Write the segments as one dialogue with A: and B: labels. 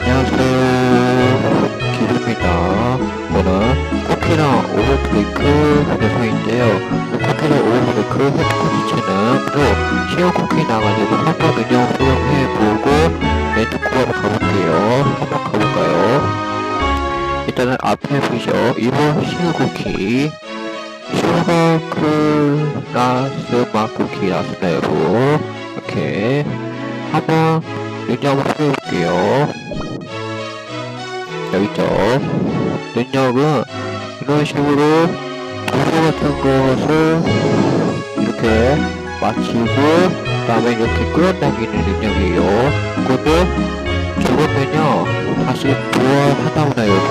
A: 안녕하세요. 기입니다 오늘 쿠키랑 오버브레이크 영상인데요. 쿠키랑 오버브레이크 헤드코치체는 시어 쿠키 나가지고 한번 그냥 수영해보고 렌트코어로 가볼게요. 한번 가볼까요? 일단은 앞에 보시죠. 이번 시어 쿠키 슈가 클라스 마 쿠키 나왔습니다, 여러분. 이렇게 한번 능력을 해볼게요. 여기 있죠. 능력은 이런 식으로 도구 같은 것을 이렇게 마치고 그 다음에 이렇게 끌어당기는 능력이에요. 그것도 죽으면요 다시 부활하다보다 여러분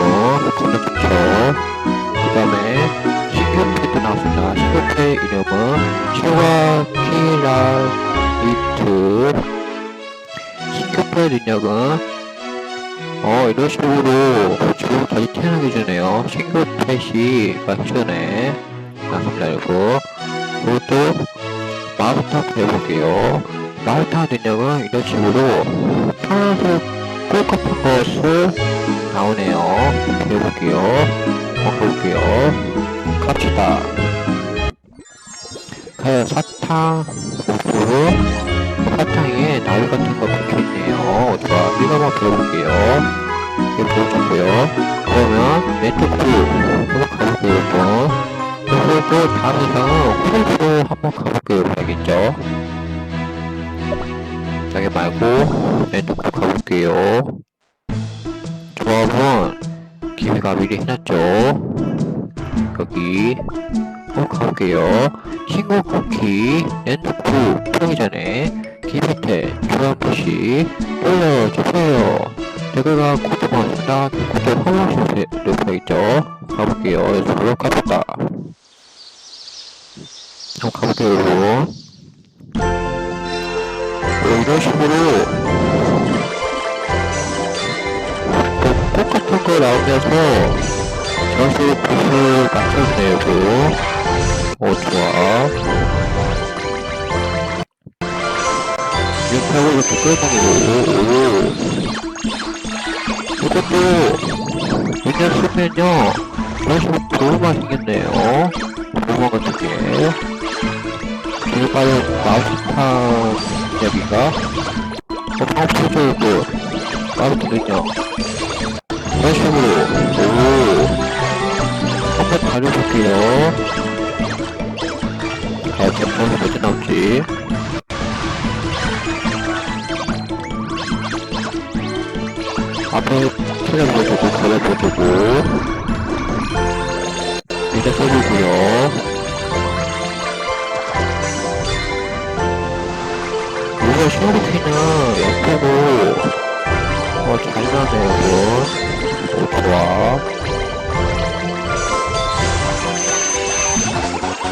A: 좋죠. 그 다음에 신규패도 나왔습니다. 신규패 이름은 슈가 키라이트 신규패 능력은 어 이런 식으로 지금 다시 전에요. 신규 펫이 맞전에 나섭니다 이거 그것도 마스터 배워볼게요. 마스터 능력은 이런 식으로 파란색 꽃 같은 것을 나오네요. 배워볼게요. 한번 볼게요. 갑시다. 과연 사탕 옷으로 사탕에 나무 같은 거 붙여있네요. 이거 한번 배워볼게요. 이거 보여줬고요. 그러면 구 한번 가볼게요, 여러분. 그리고 또 다음 이상은 홀로 한번 가볼게요. 알겠죠? 저기 말고 구 가볼게요. 조합은 기회가 미리 해놨죠. 여기 한번 가볼게요. 신고 쿠키 엔드쿠 풀기 전에 기 밑에 조합시 올려주세요. 댓글과 구독 고맙습니다. 구독 한 번씩 누르있죠 가볼게요. 여기서 가볼까? 한번 가볼게요, 여러분. 어, 이런 식으로 꽃 같은 거 나오면서 붓을 맞 끌어당기고 이것도 그냥 쓰면요. 식으로 도루가 생겼네요. 도루마 같은 게. 과연 마우스탄 여기가? 어, 마우스죠 이거 마우스는요. 이런 식으로. 오. 한번 다려볼게요. 아, 잠깐만 어디 나올지 체력 보여주고 거래 보여주고. 이제 써주고요. 이거 슈리티는 예쁘고 어 잘 나네요 오 좋아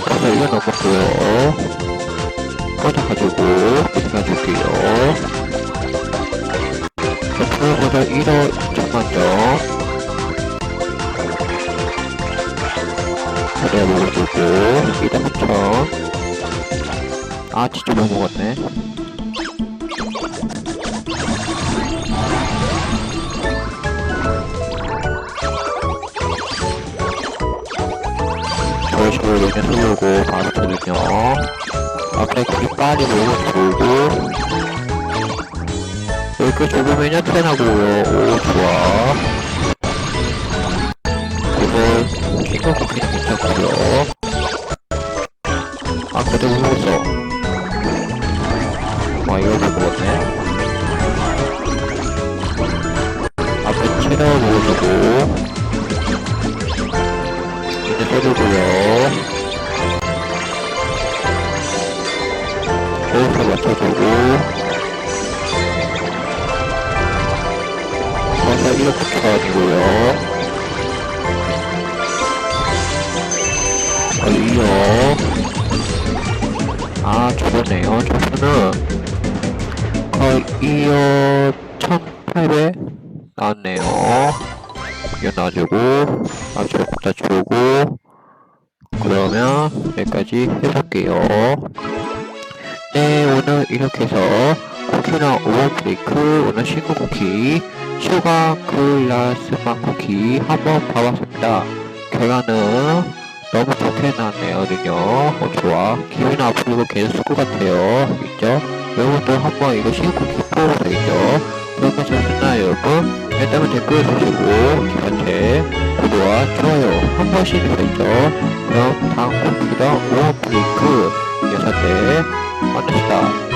A: 그래서 이거 넣어볼게요 꽂아가지고 그거보다 1호 잠깐만요 그래 먹어주고 2단 3천 아 진짜 못 먹었네. 저런 식으로 그냥 쓰려고 바로 들으며 앞에 그리 빨리 먹어주고 이렇게 좁으면 편하고요. 오, 좋아. 킹거 쿠키는 괜찮고요. 아, 그래도 못 먹었어. 아, 이거 못 먹었네. 앞에 체력 먹어주고. 이제 빼주고요. 호흡을 맞춰주고. 먼저 이렇게 켜가지고요. 걸리요. 아, 저거네요. 저거는 거의 어, 1800 나왔네요. 이거 놔주고, 앞으로 갖다 주고, 그러면 여기까지 해볼게요. 네, 오늘 이렇게 해서 쿠키랑 오원 브레이크, 오늘 신규 쿠키, 슈가 클라스만 쿠키 한번 봐봤습니다. 결과는 너무 좋게 나왔네요,요. 어, 좋아. 기분이 앞으로 계속 쓸 것 같아요. 있죠? 여러분도 한번 이거 신규 쿠키 되겠죠? 그러면서 끝나요, 여러분. 일단은 댓글 주시고, 저한테 구독과 좋아요 한 번씩 해주시죠. 그럼 다음 쿠키랑 오원 브레이크 여섯 대 만납시다.